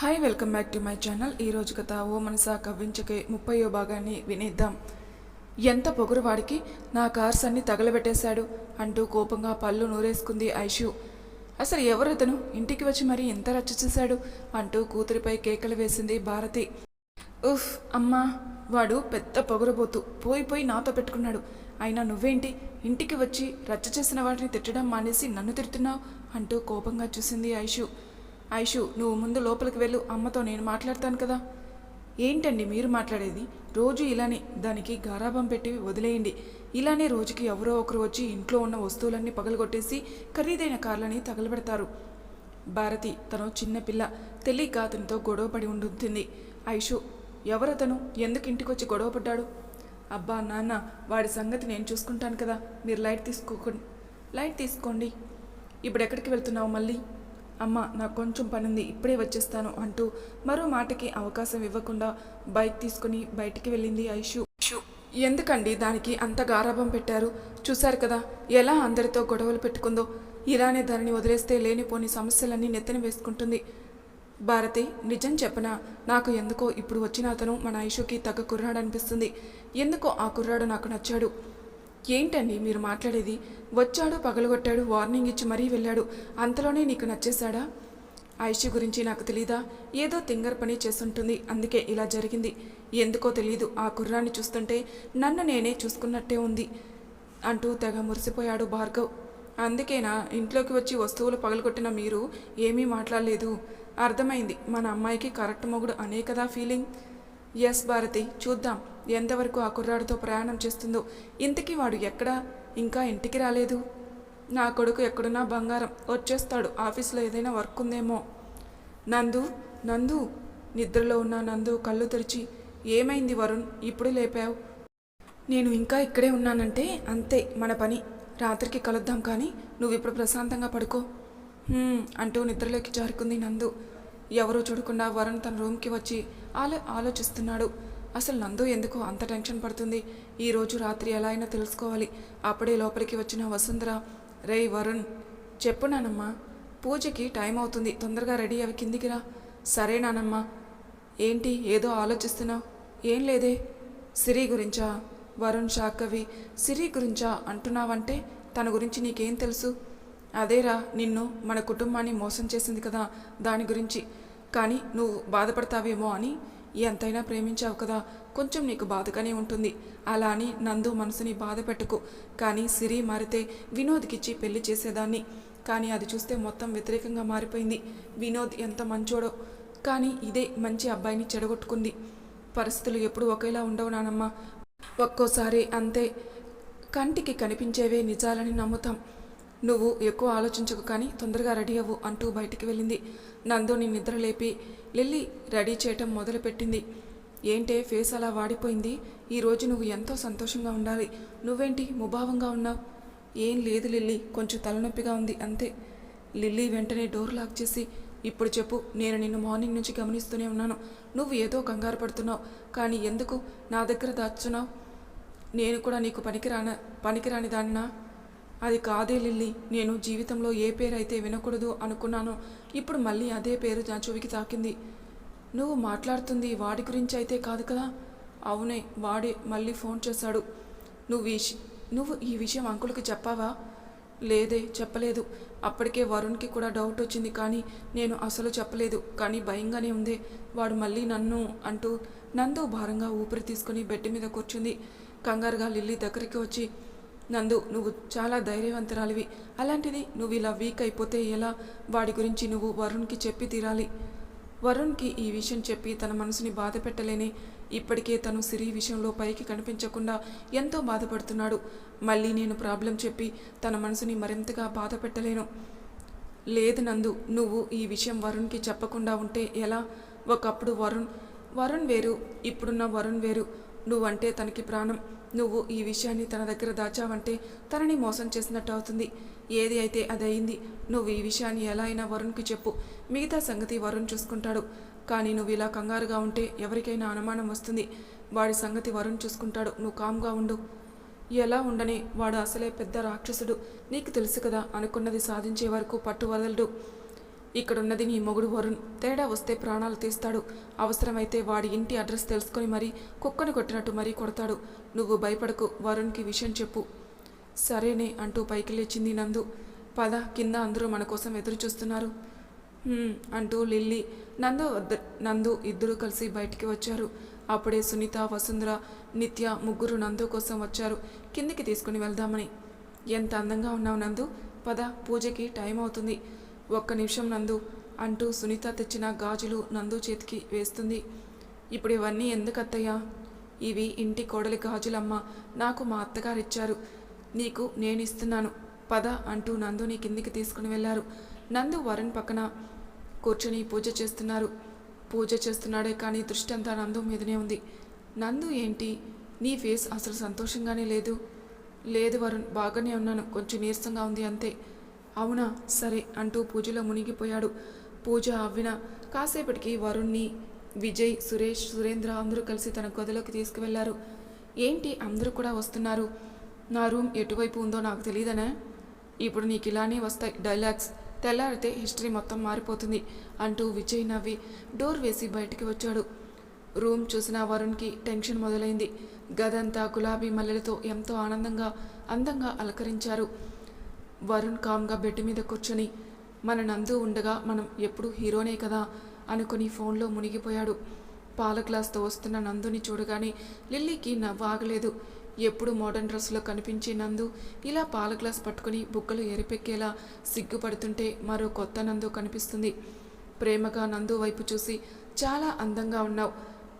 Hi welcome back to my channel ఈ రోజు కథ ఓ మనసా కవ్వించకే ముప్పయో భాగాన్ని వినేద్దాం. ఎంత పొగరు వాడికి? నా కార్స్ అన్ని తగలబెట్టేశాడు అంటూ కోపంగా పళ్ళు నూరేసుకుంది ఐషు. అసలు ఎవరు అతను? ఇంటికి వచ్చి మరీ ఎంత రచ్చ చేశాడు అంటూ కూతురిపై కేకలు వేసింది భారతి. ఉఫ్ అమ్మా వాడు పెద్ద పొగరబోతు. పోయి పోయి నాతో పెట్టుకున్నాడు. అయినా నువ్వేంటి? ఇంటికి వచ్చి రచ్చ చేసిన వాటిని తిట్టడం మానేసి నన్ను తిడుతున్నావు? అంటూ కోపంగా చూసింది ఐషు. ఐషు నువ్వు ముందు లోపలికి వెళ్ళు. అమ్మతో నేను మాట్లాడతాను కదా. ఏంటండి మీరు మాట్లాడేది? రోజు ఇలానే దానికి గారాబం పెట్టి వదిలేయండి. ఇలానే రోజుకి ఎవరో ఒకరు వచ్చి ఇంట్లో ఉన్న వస్తువులన్నీ పగలగొట్టేసి ఖరీదైన కార్లని తగలబెడతారు. భారతి తను చిన్నపిల్ల తెలియక అతనితో గొడవపడి ఉండుతుంది ఐషు ఎవరతను? ఎందుకు ఇంటికొచ్చి గొడవపడ్డాడు అబ్బా నాన్న వాడి సంగతి నేను చూసుకుంటాను కదా. మీరు లైట్ తీసుకోకండి లైట్ తీసుకోండి. ఇప్పుడు ఎక్కడికి వెళ్తున్నావు మళ్ళీ? అమ్మ నాకు కొంచెం పనుంది ఇప్పుడే వచ్చేస్తాను అంటూ మరో మాటకి అవకాశం ఇవ్వకుండా బైక్ తీసుకుని బయటికి వెళ్ళింది ఐషు. ఎందుకండి దానికి అంత గారాభం పెట్టారు? చూశారు కదా ఎలా అందరితో గొడవలు పెట్టుకుందో. ఇలానే దానిని వదిలేస్తే లేనిపోని సమస్యలన్నీ నెత్తిన వేసుకుంటుంది. భారతి నిజం చెప్పనా నాకు ఎందుకో ఇప్పుడు వచ్చిన అతను మన ఐషుకి తగ్గ కుర్రాడు అనిపిస్తుంది ఎందుకో ఆ కుర్రాడు నాకు నచ్చాడు. ఏంటండి మీరు మాట్లాడేది? వచ్చాడు పగలగొట్టాడు వార్నింగ్ ఇచ్చి మరీ వెళ్ళాడు. అంతలోనే నీకు నచ్చేశాడా? ఐషు గురించి నాకు తెలీదా? ఏదో తింగర్ పని చేస్తుంటుంది అందుకే ఇలా జరిగింది. ఎందుకో తెలియదు ఆ కుర్రాన్ని చూస్తుంటే నన్ను నేనే చూసుకున్నట్టే ఉంది అంటూ తెగ మురిసిపోయాడు భార్గవ్. అందుకేనా ఇంట్లోకి వచ్చి వస్తువులు పగలగొట్టిన మీరు ఏమీ మాట్లాడలేదు? అర్థమైంది మన అమ్మాయికి కరెక్ట్ మొగుడు అనే కదా ఫీలింగ్ ఎస్ భారతి చూద్దాం. ఎంతవరకు ఆ కుర్రాడితో ప్రయాణం చేస్తుందో. ఇంతకీ వాడు ఎక్కడా? ఇంకా ఇంటికి రాలేదు. నా కొడుకు ఎక్కడున్నా బంగారం. వచ్చేస్తాడు. ఆఫీస్లో ఏదైనా వర్క్ ఉందేమో. నందు నందు. నిద్రలో ఉన్న నందు కళ్ళు తెరిచి ఏమైంది వరుణ్? ఇప్పుడు లేపావు? నేను ఇంకా ఇక్కడే ఉన్నానంటే అంతే మన పని. రాత్రికి కలుద్దాం కానీ నువ్వు ఇప్పుడు ప్రశాంతంగా పడుకో. అంటూ నిద్రలోకి జారుకుంది నందు. ఎవరూ చూడకుండా వరుణ్ తన రూమ్కి వచ్చి ఆలో ఆలోచిస్తున్నాడు. అసలు నందు ఎందుకు అంత టెన్షన్ పడుతుంది? ఈరోజు రాత్రి ఎలా అయినా తెలుసుకోవాలి. అప్పుడే లోపలికి వచ్చిన వసుంధర రే వరుణ్ చెప్పు నానమ్మా. పూజకి టైం అవుతుంది. తొందరగా రెడీ అవి కిందికి రా. సరే నానమ్మా. ఏంటి? ఏదో ఆలోచిస్తున్నావు? ఏం లేదే? సిరి గురించా? వరుణ్ షాకవి సిరి గురించా అంటున్నావంటే తన గురించి నీకేం తెలుసు? అదేరా నిన్ను మన కుటుంబాన్ని మోసం చేసింది కదా దాని గురించి. కానీ నువ్వు బాధపడతావేమో అని ఎంతైనా ప్రేమించావు కదా కొంచెం నీకు బాధగానే ఉంటుంది. అలా అని నందు మనసుని బాధ పెట్టకు. కానీ సిరి మారితే వినోద్కిచ్చి పెళ్ళి చేసేదాన్ని. కానీ అది చూస్తే మొత్తం వ్యతిరేకంగా మారిపోయింది. వినోద్ ఎంత మంచోడో. కానీ ఇదే మంచి అబ్బాయిని చెడగొట్టుకుంది. పరిస్థితులు ఎప్పుడు ఒకేలా ఉండవు నానమ్మ. ఒక్కోసారి అంతే. కంటికి కనిపించేవే నిజాలని నమ్ముతాం. నువ్వు ఎక్కువ ఆలోచించకు కానీ తొందరగా రెడీ అవ్వు అంటూ బయటికి వెళ్ళింది. నందుని నిద్ర లేపి లిల్లీ రెడీ చేయటం మొదలుపెట్టింది. ఏంటే ఫేస్ అలా వాడిపోయింది? ఈరోజు నువ్వు ఎంతో సంతోషంగా ఉండాలి. నువ్వేంటి ముభావంగా ఉన్నావు? ఏం లేదు లిల్లీ కొంచెం తలనొప్పిగా ఉంది అంతే. లిల్లీ వెంటనే డోర్ లాక్ చేసి ఇప్పుడు చెప్పు నేను నిన్ను మార్నింగ్ నుంచి గమనిస్తూనే ఉన్నాను. నువ్వు ఏదో కంగారు పడుతున్నావు కానీ ఎందుకు? నా దగ్గర దాచున్నావు. నేను కూడా నీకు పనికిరాన పనికిరాని దాన్నా? అది కాదే లిల్లీ నేను జీవితంలో ఏ పేరు అయితే వినకూడదు అనుకున్నానో ఇప్పుడు మళ్ళీ అదే పేరు నా చెవికి తాకింది. నువ్వు మాట్లాడుతుంది వాడి గురించి అయితే కాదు కదా? అవునే వాడే మళ్ళీ ఫోన్ చేశాడు. నువ్వు ఈ నువ్వు ఈ విషయం అంకుల్కి చెప్పావా? లేదే చెప్పలేదు. అప్పటికే వరుణ్కి కూడా డౌట్ వచ్చింది కానీ నేను అసలు చెప్పలేదు. కానీ భయంగానే ఉంది. వాడు మళ్ళీ నన్ను అంటూ నందు భారంగా ఊపిరి తీసుకుని బెడ్ మీద కూర్చుంది. కంగారుగా లిల్లీ దగ్గరికి వచ్చి నందు నువ్వు చాలా ధైర్యవంతురాలివి. అలాంటిది నువ్వు ఇలా వీక్ అయిపోతే ఎలా? వాడి గురించి నువ్వు వరుణ్కి చెప్పి తీరాలి. వరుణ్కి ఈ విషయం చెప్పి తన మనసుని బాధ పెట్టలేనే. ఇప్పటికే తను సిరి విషయంలో పైకి కనిపించకుండా ఎంతో బాధపడుతున్నాడు. మళ్ళీ నేను ప్రాబ్లం చెప్పి తన మనసుని మరింతగా బాధ పెట్టలేను. లేదు నందు నువ్వు ఈ విషయం వరుణ్కి చెప్పకుండా ఉంటే ఎలా? ఒకప్పుడు వరుణ్ వరుణ్ వేరు ఇప్పుడున్న వరుణ్ వేరు. నువ్వంటే తనకి ప్రాణం. నువ్వు ఈ విషయాన్ని తన దగ్గర దాచావంటే తనని మోసం చేసినట్టు అవుతుంది ఏది అయితే అది అయింది నువ్వు ఈ విషయాన్ని ఎలా అయినా వరుణ్కి చెప్పు. మిగతా సంగతి వరుణ్ చూసుకుంటాడు. కానీ నువ్వు ఇలా కంగారుగా ఉంటే ఎవరికైనా అనుమానం వస్తుంది. వాడి సంగతి వరుణ్ చూసుకుంటాడు. నువ్వు కామ్గా ఉండు. ఎలా ఉండని వాడు అసలే పెద్ద రాక్షసుడు. నీకు తెలుసు కదా అనుకున్నది సాధించే వరకు పట్టు వదలడు ఇక్కడున్నది నీ మొగుడు వరుణ్. తేడా వస్తే ప్రాణాలు తీస్తాడు. అవసరమైతే వాడి ఇంటి అడ్రస్ తెలుసుకొని మరీ కుక్కను కొట్టినట్టు మరీ కొడతాడు. నువ్వు భయపడకు వరుణ్కి విషయం చెప్పు. సరేనే అంటూ పైకి లేచింది నందు. పద కింద అందరూ మన కోసం ఎదురు చూస్తున్నారు అంటూ లిల్లీ నందు వద్ద- నందు ఇద్దరూ కలిసి బయటికి వచ్చారు. అప్పుడే సునీత వసుంధర నిత్య ముగ్గురు నందు కోసం వచ్చారు. కిందికి తీసుకుని వెళ్దామని. ఎంత అందంగా ఉన్నావు నందు. పద పూజకి టైం అవుతుంది. ఒక్క నిమిషం నందు అంటూ సునీత తెచ్చిన గాజులు నందు చేతికి వేస్తుంది. ఇప్పుడు ఇవన్నీ ఎందుకు అత్తయ్యా ఇవి ఇంటి కోడలి గాజులమ్మ నాకు మా అత్తగారు ఇచ్చారు నీకు నేను ఇస్తున్నాను పద అంటూ నందుని కిందికి తీసుకుని వెళ్ళారు. నందు వరుణ్ పక్కన కూర్చొని పూజ చేస్తున్నారు. పూజ చేస్తున్నాడే కానీ దృష్టి అంతా నందు మీదనే ఉంది. నందు ఏంటి? నీ ఫేస్ అసలు సంతోషంగానే లేదు. లేదు వరుణ్ బాగానే ఉన్నాను. కొంచెం నీరసంగా ఉంది అంతే. అవునా? సరే అంటూ పూజలో మునిగిపోయాడు. పూజ అవ్విన కాసేపటికి వరుణ్ణి విజయ్ సురేష్ సురేంద్ర అందరూ కలిసి తన గదిలోకి తీసుకువెళ్ళారు. ఏంటి అందరూ కూడా వస్తున్నారు? నా రూమ్ ఎటువైపు ఉందో నాకు తెలియదనే ఇప్పుడు నీకు ఇలానే వస్తాయి డైలాగ్స్. తెల్లారితే హిస్టరీ మొత్తం మారిపోతుంది అంటూ విజయ్ నవ్వి డోర్ వేసి బయటికి వచ్చాడు. రూమ్ చూసిన వరుణ్కి టెన్షన్ మొదలైంది. గదంతా గులాబీ మల్లెలతో ఎంతో ఆనందంగా అందంగా అలంకరించారు. వరుణ్ కామ్గా బెడ్ మీద కూర్చొని మన నందు ఉండగా మనం ఎప్పుడు హీరోనే కదా అనుకుని ఫోన్లో మునిగిపోయాడు. పాల గ్లాస్తో వస్తున్న నందుని చూడగానే లిల్లీకి నవ్వు ఆగలేదు. ఎప్పుడు మోడర్న్ డ్రెస్లో కనిపించే నందు ఇలా పాల గ్లాస్ పట్టుకుని బుగ్గలు ఎరిపెక్కేలా సిగ్గుపడుతుంటే మరో కొత్త నందు కనిపిస్తుంది. ప్రేమగా నందు వైపు చూసి చాలా అందంగా ఉన్నావు.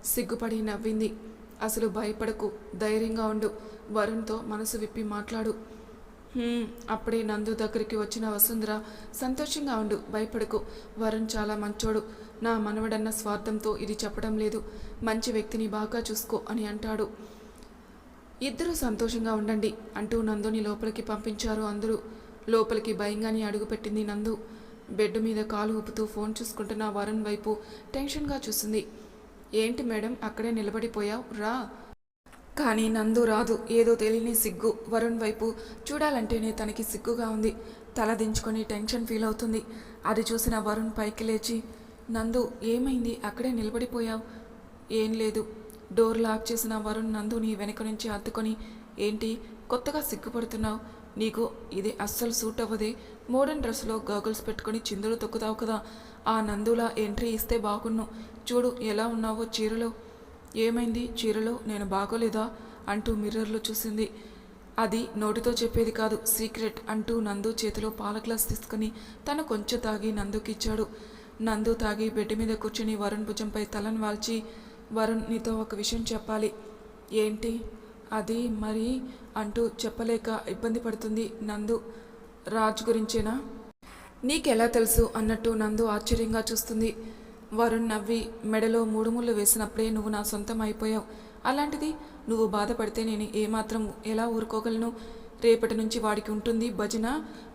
సిగ్గుపడి నవ్వింది. అసలు భయపడకు ధైర్యంగా ఉండు. వరుణ్తో మనసు విప్పి మాట్లాడు. అప్పుడే నందు దగ్గరికి వచ్చిన వసుంధర సంతోషంగా ఉండు భయపడకు. వరుణ్ చాలా మంచోడు. నా మనవడన్న స్వార్థంతో ఇది చెప్పడం లేదు. మంచి వ్యక్తిని బాగా చూసుకో అని అంటాడు. ఇద్దరూ సంతోషంగా ఉండండి అంటూ నందుని లోపలికి పంపించారు అందరూ. లోపలికి భయంగానే అడుగుపెట్టింది నందు. బెడ్ మీద కాలు ఊపుతూ ఫోన్ చూసుకుంటున్న వరుణ్ వైపు టెన్షన్గా చూస్తుంది ఏంటి మేడం అక్కడే నిలబడిపోయావు? రా. కానీ నందు రాదు. ఏదో తెలియని సిగ్గు. వరుణ్ వైపు చూడాలంటేనే తనకి సిగ్గుగా ఉంది. తల దించుకొని టెన్షన్ ఫీల్ అవుతుంది. అది చూసిన వరుణ్ పైకి లేచి నందు ఏమైంది? అక్కడే నిలబడిపోయావు? ఏం లేదు. డోర్ లాక్ చేసిన వరుణ్ నందుని వెనక నుంచి అద్దుకొని ఏంటి? కొత్తగా సిగ్గుపడుతున్నావు? నీకు ఇది అస్సలు సూట్ అవ్వదే. మోడర్న్ డ్రెస్లో గాగుల్స్ పెట్టుకొని చిందులు తొక్కుతావు కదా. ఆ నందులా ఎంట్రీ ఇస్తే బాగున్ను. చూడు ఎలా ఉన్నావో చీరలో. ఏమైంది? చీరలో నేను బాగోలేదా? అంటూ మిర్రర్లో చూసింది. అది నోటితో చెప్పేది కాదు సీక్రెట్ అంటూ నందు చేతిలో పాల గ్లాస్ తీసుకుని తను కొంచెం తాగి నందుకి ఇచ్చాడు. నందు తాగి బెడ్ మీద కూర్చుని వరుణ్ భుజంపై తలను వాల్చి వరుణ్ నీతో ఒక విషయం చెప్పాలి. ఏంటి? అది మరి? అంటూ చెప్పలేక ఇబ్బంది పడుతుంది నందు. రాజ్ గురించేనా? నీకెలా తెలుసు? అన్నట్టు నందు ఆశ్చర్యంగా చూస్తుంది. వరుణ్ నవ్వి మెడలో మూడు ముళ్ళు వేసినప్పుడే నువ్వు నా సొంతం అయిపోయావు. అలాంటిది నువ్వు బాధపడితే నేను ఏమాత్రం ఎలా ఊరుకోగలను? రేపటి నుంచి వాడికి ఉంటుంది భజన.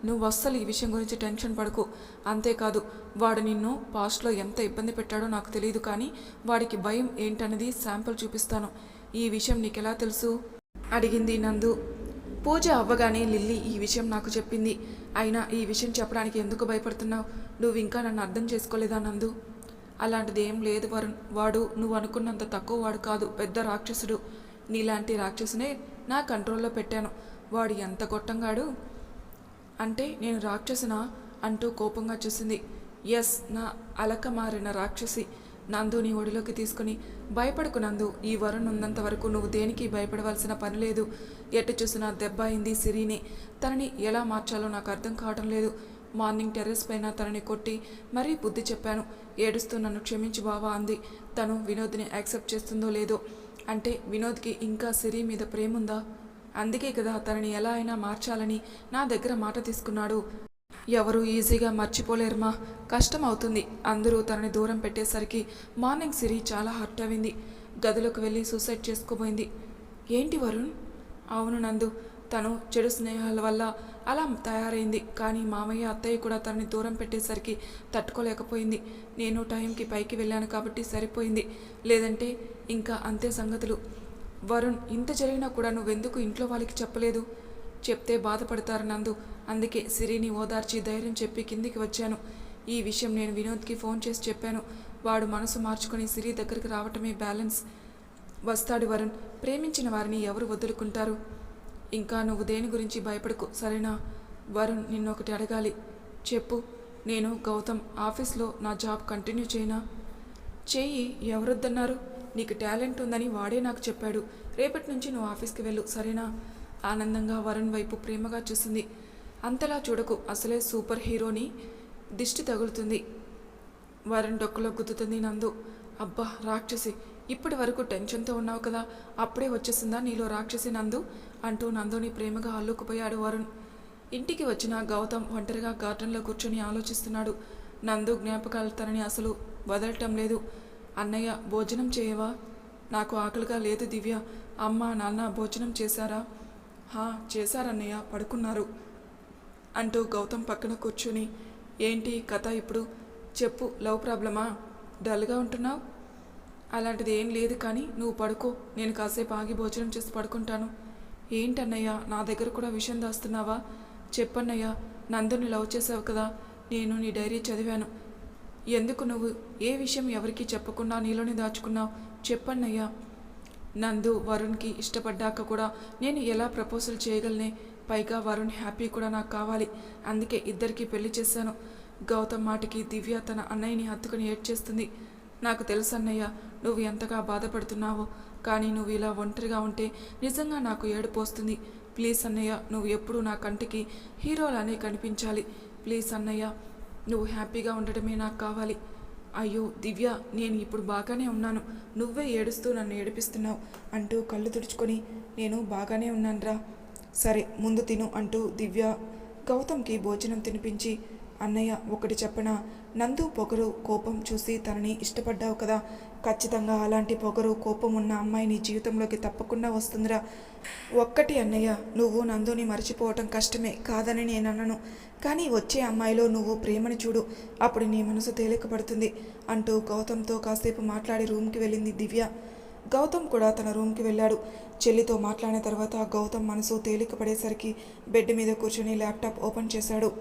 నువ్వు అస్సలు ఈ విషయం గురించి టెన్షన్ పడకు. అంతేకాదు వాడు నిన్ను పాస్ట్లో ఎంత ఇబ్బంది పెట్టాడో నాకు తెలియదు కానీ వాడికి భయం ఏంటన్నది శాంపుల్ చూపిస్తాను. ఈ విషయం నీకెలా తెలుసు? అడిగింది నందు. పూజ అవ్వగానే లిల్లీ ఈ విషయం నాకు చెప్పింది. అయినా ఈ విషయం చెప్పడానికి ఎందుకు భయపడుతున్నావు? నువ్వు ఇంకా నన్ను అర్థం చేసుకోలేదా నందు? అలాంటిది ఏం లేదు వరుణ్. వాడు నువ్వు అనుకున్నంత తక్కువ వాడు కాదు. పెద్ద రాక్షసుడు. నీలాంటి రాక్షసునే నా కంట్రోల్లో పెట్టాను. వాడు ఎంత గొట్టంగాడు అంటే నేను రాక్షసునా? అంటూ కోపంగా చూసింది. ఎస్ నా అలక మారిన రాక్షసి. నందుని ఒడిలోకి తీసుకుని భయపడకు నందు. ఈ వరుణ్ ఉన్నంత వరకు నువ్వు దేనికి భయపడవలసిన పని లేదు. ఎటు చూసినా దెబ్బ అయింది సిరిని. తనని ఎలా మార్చాలో నాకు అర్థం కావటం లేదు. మార్నింగ్ టెర్రస్ పైన తనని కొట్టి మరీ బుద్ధి చెప్పాను. ఏడుస్తూ నన్ను క్షమించు బావా అంది. తను వినోద్ని యాక్సెప్ట్ చేస్తుందో లేదో. అంటే వినోద్కి ఇంకా సిరి మీద ప్రేముందా? అందుకే కదా తనని ఎలా అయినా మార్చాలని నా దగ్గర మాట తీసుకున్నాడు. ఎవరు ఈజీగా మర్చిపోలేరుమా? కష్టం అవుతుంది. అందరూ తనని దూరం పెట్టేసరికి మార్నింగ్ సిరి చాలా హర్ట్ అయింది. గదిలోకి వెళ్ళి సూసైడ్ చేసుకోబోయింది. ఏంటి వరుణ్? అవును నందు. తను చెడు స్నేహాల వల్ల అలా తయారైంది. కానీ మామయ్య అత్తయ్య కూడా తనని దూరం పెట్టేసరికి తట్టుకోలేకపోయింది. నేను టైంకి పైకి వెళ్ళాను కాబట్టి సరిపోయింది. లేదంటే ఇంకా అంతే సంగతులు. వరుణ్ ఇంత జరిగినా కూడా నువ్వెందుకు ఇంట్లో వాళ్ళకి చెప్పలేదు? చెప్తే బాధపడతారు నందు. అందుకే సిరిని ఓదార్చి ధైర్యం చెప్పి కిందికి వచ్చాను. ఈ విషయం నేను వినోద్కి ఫోన్ చేసి చెప్పాను. వాడు మనసు మార్చుకొని సిరి దగ్గరికి రావటమే బ్యాలెన్స్. వస్తాడు వరుణ్. ప్రేమించిన వారిని ఎవరు వదులుకుంటారు? ఇంకా నువ్వు దేని గురించి భయపడకు సరేనా? వరుణ్ నిన్నొకటి అడగాలి. చెప్పు. నేను గౌతమ్ ఆఫీస్లో నా జాబ్ కంటిన్యూ చేయనా? చేయి ఎవరొద్దన్నారు? నీకు టాలెంట్ ఉందని వాడే నాకు చెప్పాడు. రేపటి నుంచి నువ్వు ఆఫీస్కి వెళ్ళు సరేనా? ఆనందంగా వరుణ్ వైపు ప్రేమగా చూసింది. అంతలా చూడకు అసలే సూపర్ హీరోని దిష్టి తగులుతుంది. వరుణ్ డొక్కలో గుద్దుతుంది నందు. అబ్బా రాక్షసి ఇప్పటి వరకు టెన్షన్తో ఉన్నావు కదా అప్పుడే వచ్చేసిందా నీలో రాక్షసి నందు? అంటూ నందుని ప్రేమగా అల్లుకుపోయాడు వరుణ్. ఇంటికి వచ్చిన గౌతమ్ ఒంటరిగా గార్డెన్లో కూర్చొని ఆలోచిస్తున్నాడు. నందు జ్ఞాపకాలు తనని అసలు వదలటం లేదు. అన్నయ్య భోజనం చేయవా? నాకు ఆకలిగా లేదు దివ్య. అమ్మ నాన్న భోజనం చేశారా? హా చేశారన్నయ్య పడుకున్నారు అంటూ గౌతమ్ పక్కన కూర్చుని ఏంటి కథ ఇప్పుడు? చెప్పు లవ్ ప్రాబ్లమా? డల్గా ఉంటున్నావు? అలాంటిది ఏం లేదు కానీ నువ్వు పడుకో. నేను కాసేపు ఆగి భోజనం చేసి పడుకుంటాను. ఏంటన్నయ్య నా దగ్గర కూడా విషయం దాస్తున్నావా? చెప్పన్నయ్య నందుని లవ్ చేసావు కదా నేను నీ డైరీ చదివాను. ఎందుకు నువ్వు ఏ విషయం ఎవరికీ చెప్పకుండా నీలోనే దాచుకున్నావు? చెప్పన్నయ్యా. నందు వరుణ్కి ఇష్టపడ్డాక కూడా నేను ఎలా ప్రపోజల్ చేయగలనే? పైగా వరుణ్ హ్యాపీ కూడా నాకు కావాలి. అందుకే ఇద్దరికి పెళ్ళి చేశాను. గౌతమ్ మాటికి దివ్య తన అన్నయ్యని హత్తుకుని ఏడ్చేస్తుంది. నాకు తెలుసు అన్నయ్య నువ్వు ఎంతగా బాధపడుతున్నావో కానీ నువ్వు ఇలా ఒంటరిగా ఉంటే నిజంగా నాకు ఏడుపు వస్తుంది. ప్లీజ్ అన్నయ్య నువ్వు ఎప్పుడూ నా కంటికి హీరోలానే కనిపించాలి. ప్లీజ్ అన్నయ్య నువ్వు హ్యాపీగా ఉండటమే నాకు కావాలి. అయ్యో దివ్య నేను ఇప్పుడు బాగానే ఉన్నాను. నువ్వే ఏడుస్తూ నన్ను ఏడిపిస్తున్నావు అంటూ కళ్ళు తుడుచుకొని నేను బాగానే ఉన్నానురా. సరే ముందు తిను అంటూ దివ్య గౌతమ్కి భోజనం తినిపించి అన్నయ్య ఒకటి చెప్పనా నందు పొగరు కోపం చూసి తనని ఇష్టపడ్డావు కదా ఖచ్చితంగా అలాంటి పొగరు కోపం ఉన్న అమ్మాయి నీ జీవితంలోకి తప్పకుండా వస్తుందిరా. ఒక్కటి అన్నయ్య నువ్వు నందుని మర్చిపోవటం కష్టమే కాదని నేను అన్నను. కానీ వచ్చే అమ్మాయిలో నువ్వు ప్రేమని చూడు అప్పుడు నీ మనసు తేలికపడుతుంది అంటూ గౌతమ్తో కాసేపు మాట్లాడి రూమ్కి వెళ్ళింది దివ్య. గౌతమ్ కూడా తన రూమ్కి వెళ్ళాడు. చెల్లితో మాట్లాడిన తర్వాత గౌతమ్ మనసు తేలికపడేసరికి బెడ్ మీద కూర్చొని ల్యాప్టాప్ ఓపెన్ చేశాడు.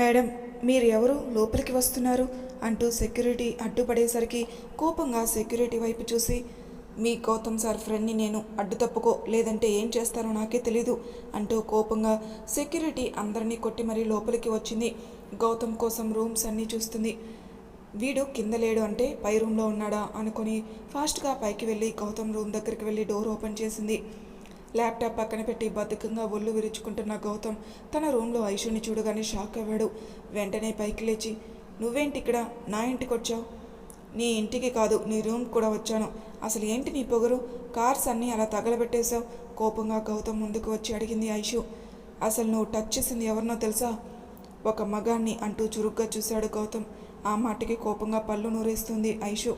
మేడం మీరు ఎవరు లోపలికి వస్తున్నారు? అంటూ సెక్యూరిటీ అడ్డుపడేసరికి కోపంగా సెక్యూరిటీ వైపు చూసి మీ గౌతమ్ సార్ ఫ్రెండ్ని నేను అడ్డు తప్పుకో లేదంటే ఏం చేస్తారో నాకే తెలీదు అంటూ కోపంగా సెక్యూరిటీ అందరినీ కొట్టి మరీ లోపలికి వచ్చింది. గౌతమ్ కోసం రూమ్స్ అన్నీ చూస్తుంది. వీడు కింద లేడు అంటే పై రూమ్లో ఉన్నాడా? అనుకొని ఫాస్ట్గా పైకి వెళ్ళి గౌతమ్ రూమ్ దగ్గరికి వెళ్ళి డోర్ ఓపెన్ చేసింది. ల్యాప్టాప్ పక్కన పెట్టి బద్ధకంగా ఒళ్ళు విరుచుకుంటున్న గౌతమ్ తన రూమ్లో ఐషుని చూడగానే షాక్ అవ్వాడు. వెంటనే పైకి లేచి నువ్వేంటి ఇక్కడ? నా ఇంటికి వచ్చావు? నీ ఇంటికి కాదు నీ రూమ్ కూడా వచ్చాను. అసలు ఏంటి నీ పొగరు? కార్స్ అన్నీ అలా తగలబెట్టేశావు? కోపంగా గౌతమ్ ముందుకు వచ్చి అడిగింది ఐషు. అసలు నువ్వు టచ్ చేసింది ఎవరినో తెలుసా? ఒక మగాన్ని అంటూ చురుగ్గా చూశాడు గౌతమ్. ఆ మాటకి కోపంగా పళ్ళు నూరేస్తుంది ఐషు.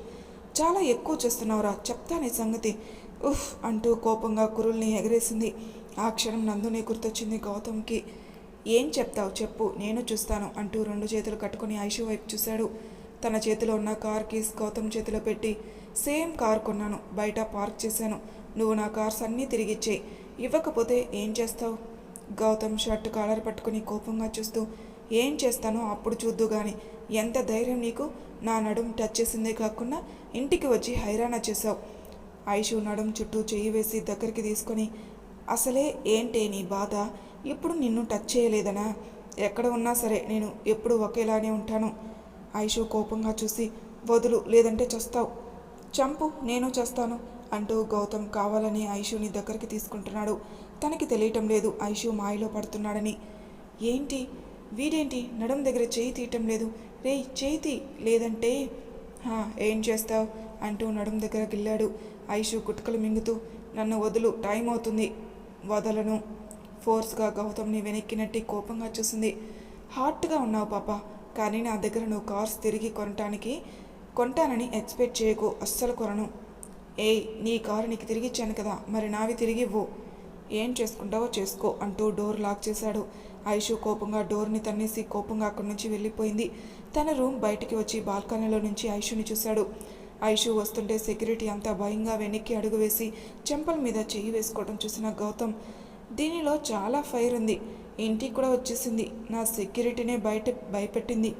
చాలా ఎక్కువ చేస్తున్నావురా చెప్తా నీ సంగతి. ఉఫ్ అంటూ కోపంగా కురుల్ని ఎగరేసింది. ఆ క్షణం నందునే గుర్తొచ్చింది గౌతమ్కి. ఏం చెప్తావు చెప్పు నేను చూస్తాను అంటూ రెండు చేతులు కట్టుకుని ఐషు వైపు చూశాడు. తన చేతిలో ఉన్న కార్ కీస్ గౌతమ్ చేతిలో పెట్టి సేమ్ కార్ కొన్నాను బయట పార్క్ చేశాను. నువ్వు నా కార్స్ అన్నీ తిరిగిచ్చేయి. ఇవ్వకపోతే ఏం చేస్తావు? గౌతమ్ షర్ట్ కాలర్ పట్టుకుని కోపంగా చూస్తూ ఏం చేస్తానో అప్పుడు చూద్దు గాని ఎంత ధైర్యం నీకు? నా నడుం టచ్ చేసిందే కాకుండా ఇంటికి వచ్చి హైరాణ చేశావు. ఐషు నడుం చుట్టూ చెయ్యి వేసి దగ్గరికి తీసుకొని అసలే ఏంటే నీ బాధ? ఇప్పుడు నిన్ను టచ్ చేయలేదనా? ఎక్కడ ఉన్నా సరే నేను ఎప్పుడు ఒకేలానే ఉంటాను. ఐషు కోపంగా చూసి వదులు లేదంటే చస్తావు. చంపు నేను చేస్తాను అంటూ గౌతమ్ కావాలని ఐషుని దగ్గరికి తీసుకుంటున్నాడు. తనకి తెలియటం లేదు ఐషు మాయలో పడుతున్నాడని. ఏంటి? వీడేంటి? నడం దగ్గర చేయి తీయటం లేదు. రేయ్ చేయి లేదంటే ఏం చేస్తావు? అంటూ నడుం దగ్గర గిల్లాడు. ఐషు కుటుకలు మింగుతూ నన్ను వదులు టైం అవుతుంది వదలను. ఫోర్స్గా గౌతమ్ని వెనక్కి నెట్టి కోపంగా చూసింది. హాట్గా ఉన్నావు పాప కానీ నా దగ్గర నువ్వు కార్స్ తిరిగి కొనటానికి కొంటానని ఎక్స్పెక్ట్ చేయకు అస్సలు కొనను. ఏయ్ నీ కారు నీకు తిరిగి ఇచ్చాను కదా మరి నావి తిరిగి ఇవ్వు. ఏం చేసుకుంటావో చేసుకో అంటూ డోర్ లాక్ చేశాడు. ఐషు కోపంగా డోర్ని తన్నేసి కోపంగా అక్కడి నుంచి వెళ్ళిపోయింది. తన రూమ్ బయటికి వచ్చి బాల్కనీలో నుంచి ఐషుని చూశాడు. ఐషు వస్తుంటే సెక్యూరిటీ అంతా భయంగా వెనక్కి అడుగు వేసి చెంపల మీద చెయ్యి వేసుకోవడం చూసిన గౌతమ్ దీనిలో చాలా ఫైర్ ఉంది. ఇంటికి కూడా వచ్చేసింది. నా సెక్యూరిటీనే బయట భయపెట్టింది.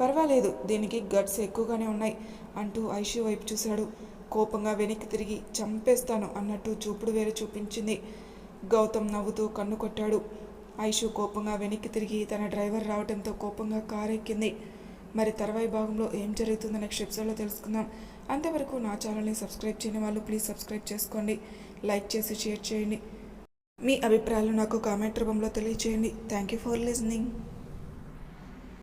పర్వాలేదు దీనికి గట్స్ ఎక్కువగానే ఉన్నాయి అంటూ ఐషు వైపు చూశాడు. కోపంగా వెనక్కి తిరిగి చంపేస్తాను అన్నట్టు చూపుడు వేరు చూపించింది. గౌతమ్ నవ్వుతూ కన్ను కొట్టాడు. ఐషు కోపంగా వెనక్కి తిరిగి తన డ్రైవర్ రావడంతో కోపంగా కారు ఎక్కింది మరి తర్వాయి భాగంలో ఏం జరుగుతుందో నెక్స్ట్ ఎపిసోడ్లో తెలుసుకుందాం అంతవరకు నా ఛానల్ని సబ్స్క్రైబ్ చేయని వాళ్ళు ప్లీజ్ సబ్స్క్రైబ్ చేసుకోండి. లైక్ చేసి షేర్ చేయండి. మీ అభిప్రాయాలు నాకు కామెంట్ రూపంలో తెలియచేయండి. Thank you for listening